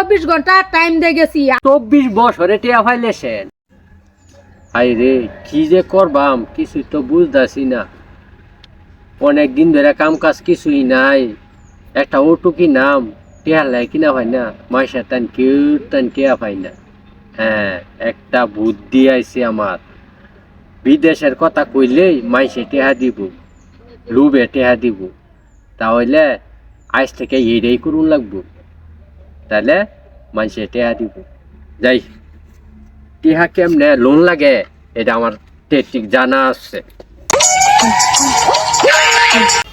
চব্বিশ ঘণ্টা টাইম দিয়ে গেছি। চব্বিশ বছরে টিয়া ফাইলেছেন। আই রে কি যে করবাম কিছু তো বুঝতেছি না। অনেক দিন ধরে কাম কাজ কিছুই নাই। একটা ওটুকি নাম টিয়া লাই কিনা হয় না। মাইসা তান কেউ তান টিয়া পাই না। হ্যাঁ একটা বুদ্ধি আইছে আমার। বিদেশের কথা কইলেই মাইসে টেহা দিব, লুবে টেহা দিব। তাহলে আজ থেকে এটাই করুন লাগবো। তাহলে মানুষে টেহা দিব। যাই টিহা কেমনে? লোন লাগে এটা আমার ঠিক জানা আছে।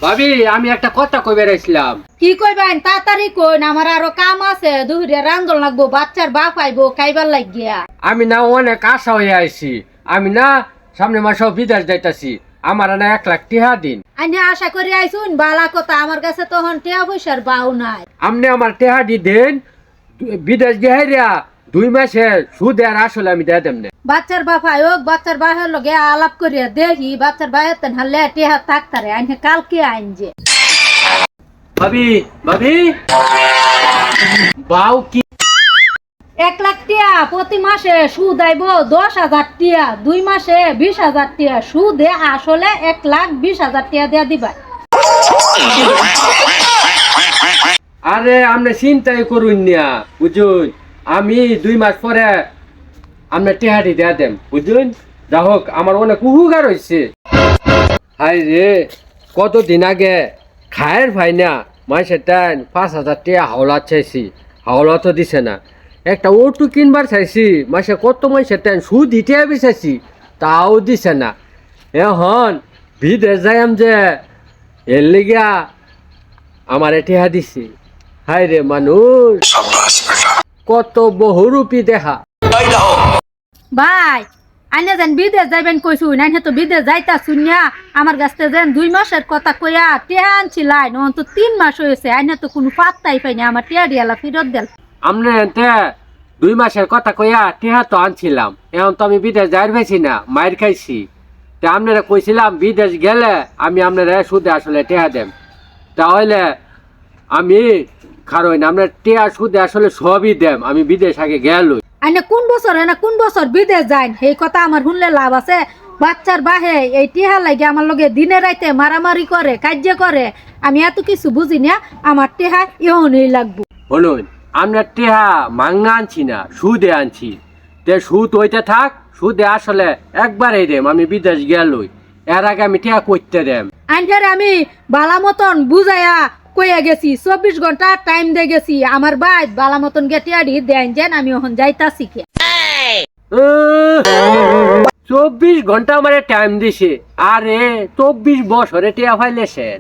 ভাবি আমি একটা কথা কই বেড়াইছিলাম কি কইবেন? তাড়াতাড়ি কইন আমার আরও কাম আছে দুপুরে রান্ধন লাগবো বাচ্চার বাপ আইবো খাইবার লাগিয়া। আমি না অনেক আশা হয়ে আইছি আমি না সামনে মাসে বিদেশ যাইতাছি। আমার না এক লাখ টিহা দিন। আইনে আশা করি আইসুন বালা কথা আমার কাছে তখন টিয়া পয়সার বাউ নাই। আপনি আমার টেহা দি দেন বিদেশ গেহাইয়া দুই মাসে সুদ আর আসলে আমি দিয়ে দেন বাচ্চার বাপ আয়োগ বাচ্চার বাহের লগে আলাপ করিয়া দেখি বাচ্চার বাহের তেন হালে টিয়া থাকতারে আইনে কালকে আইন যে। ভাবি ভাবি? বাউ কি এক লাখ টিয়া প্রতি মাসে সুদ আইব দশ হাজার টিয়া, দুই মাসে বিশ হাজার টিয়া সুদে আসলে এক লাখ বিশ হাজার টিয়া দিয়া দিবা। আরে আপনি চিন্তাই করুন না, বুঝুন? আমি দুই মাস পরে আপনি টেহাটি দেয়া দেন বুঝুন? যা হোক, আমার অনেক উপকার হয়েছে হাই রে, কতদিন আগে খায়ের ভাই না, মাসে টাইম পাঁচ হাজার টিয়া হাওলা চাইছি, হাওলা তো দিছে না। একটা ওটু কিনবার চাইছি, মাসে কত মাসে তেন সুদ দিতে চাইছি তাও দিছে না। এখন বিদেশ যাইম যে, এর লিগা আমার এটিহা দিছি। হাই রে মানুষ, কত বহুরূপী দেখা ভাই, আইনে যেন বিদেশ যাইবেন কইছু নাইনে তো বিদেশ যাইতা শুনিয়া আমার কাছে যেন দুই মাসের কথা কইয়া টিয়া আনছিলাই নন তো তিন মাস হয়েছে, আইনে তো কোনো পাত্তাই পাইনি, আমার টিয়া দিয়ালা ফিরত দেল আমনে এনতে দুই মাসের কথা কইয়া টিহা তো আনছিলাম। এখন তো আমি বিদেশ যাই পেয়েছি না মায়ের খাইছি। তা আপনারা কইছিলাম বিদেশ গেলে আমি আপনারা সুদে আসলে টেহা দেম। তাহলে আমি কারণ আপনার টেহা সুদে আসলে সবই দেম আমি বিদেশ আগে গেল আইনে কোন বছর না কোন বছর বিদেশ যাইন? সেই কথা আমার শুনলে লাভ আছে। বাচ্চার বাহে এই টিহা লাগে আমার লগে দিনে রাইতে মারামারি করে কার্য করে। আমি এত কিছু বুঝি না আমার টেহা ইহনই লাগবো। বলুন। আমরা টেহা মাঙ্গা আনছি না সুদে আনছি। তে সুদ হইতে থাক সুদে আসলে একবারই দেম আমি বিদেশ গেলই। এর আগে আমি টেহা করতে দেম। আইনটার আমি বালা মতন বুঝাইয়া কইয়া গেছি চব্বিশ ঘণ্টা টাইম দিয়ে গেছি। আমার বাই বালা মতন গেটিয়ারি দেন যেন আমি ওখান যাইতাছি কে। চব্বিশ ঘণ্টা আমার টাইম দিছে। আরে চব্বিশ বছরে টিয়া ফাইলেছেন।